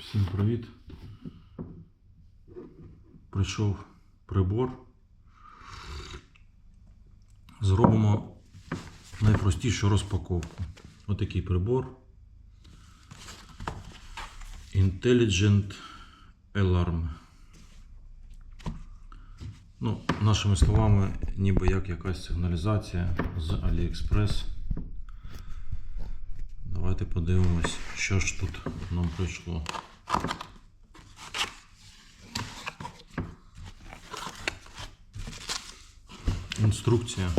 Всім привіт. Прийшов прибор. Зробимо найпростішу розпаковку. Отакий прибор. Intelligent Alarm. Ну, нашими словами, ніби як якась сигналізація з AliExpress. Давайте подивимось, що ж тут нам прийшло. Інструкція.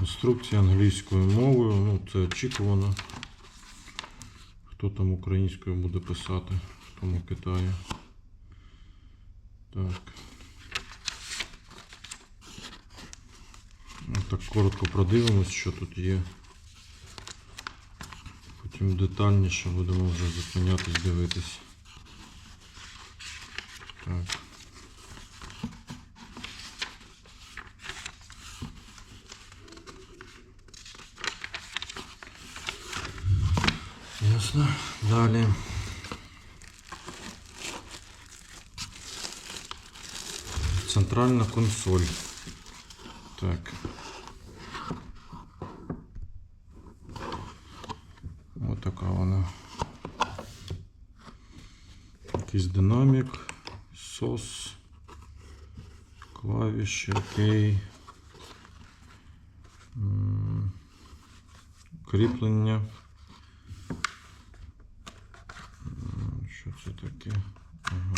Інструкція англійською мовою, ну це очікувано. Хто там українською буде писати в тому Китаї. Так. Ну, Так коротко продивимось, що тут є. Потім детальніше будемо вже зупинятись, дивитись. Так. Ясно. Далі. Центральна консоль. Так. Така вона. Якийсь динамік, сос, клавіші, окей. Кріплення. Що це таке? Ага.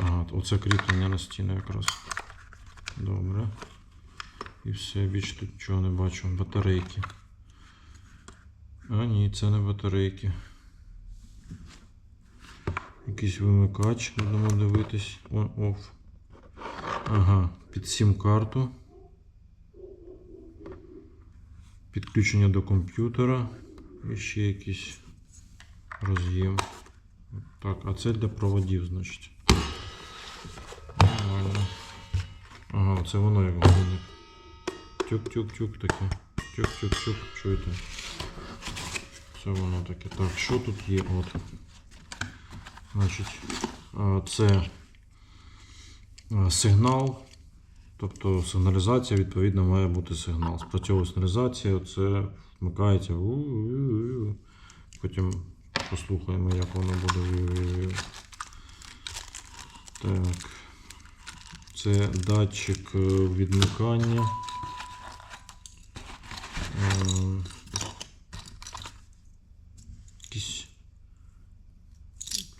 Ага, оце кріплення на стіну якраз. Добре. І все, більш тут чого не бачу. Батарейки. А, ні, це не батарейки. Якийсь вимикач, будемо дивитись. On off. Ага, під сім карту. Підключення до комп'ютера. І ще якийсь роз'єм. Так, а це для проводів, значить. Нормально. Ага, це воно як годинник. Тюк-тюк-тюк таке. Тюк-тюк-тюк. Чуєте? Це воно таке. Так, що тут є? От. Значить, це сигнал. Тобто сигналізація, відповідно, має бути сигнал. Спрацьовує сигналізація, це вмикається. Потім послухаємо, як воно буде. Так. Це датчик е, відмикання.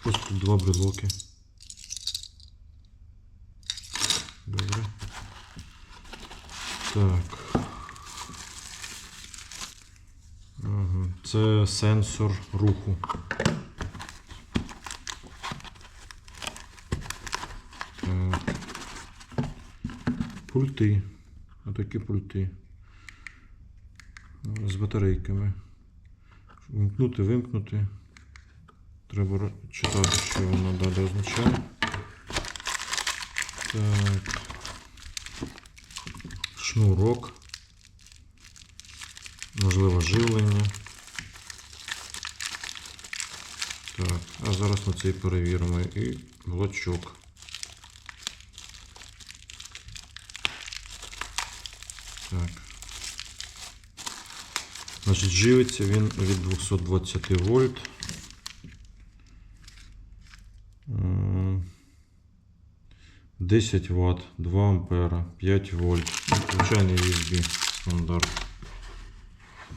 Просто два брелоки. Добре. Так. Ага. Це сенсор руху. Так. Пульти. Отакі пульти. З батарейками. Вимкнути, вимкнути. Треба читати, що воно далі означає. Так. Шнурок. Можливо, живлення. Так, а зараз ми це і перевіримо. І блочок. Так. Значить, живиться він від 220 вольт. 10 Вт, 2 ампера, 5 вольт. Ну, Звичайний USB стандарт.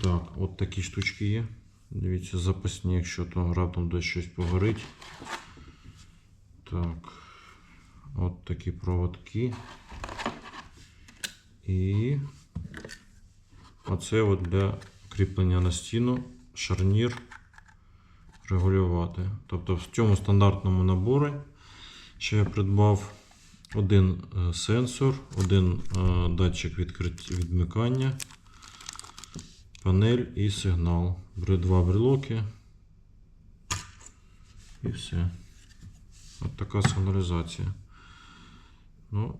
Так, от такі штучки є. Дивіться, запасні, якщо то раптом десь щось погорить. Так. От такі проводки. І оце от для кріплення на стіну шарнір регулювати. Тобто в цьому стандартному наборі ще я придбав один е, сенсор, один е, датчик відмикання, панель і сигнал. Два брелоки. І все. От така сигналізація. Ну,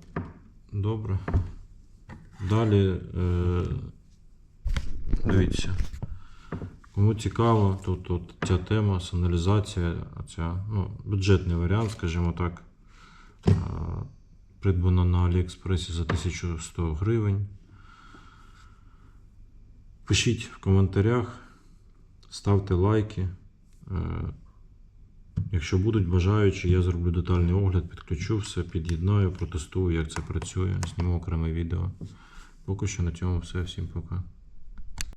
добре. Далі е, дивіться. Кому цікаво, тут, тут ця тема, сигналізація, ця, ну, бюджетний варіант, скажімо так. Придбана на Аліекспресі за 1100 гривень. Пишіть в коментарях, ставте лайки. Е, Якщо будуть бажаючі, я зроблю детальний огляд, підключу все, під'єднаю, протестую, як це працює, зніму окреме відео. Поки що на цьому все. Всім пока.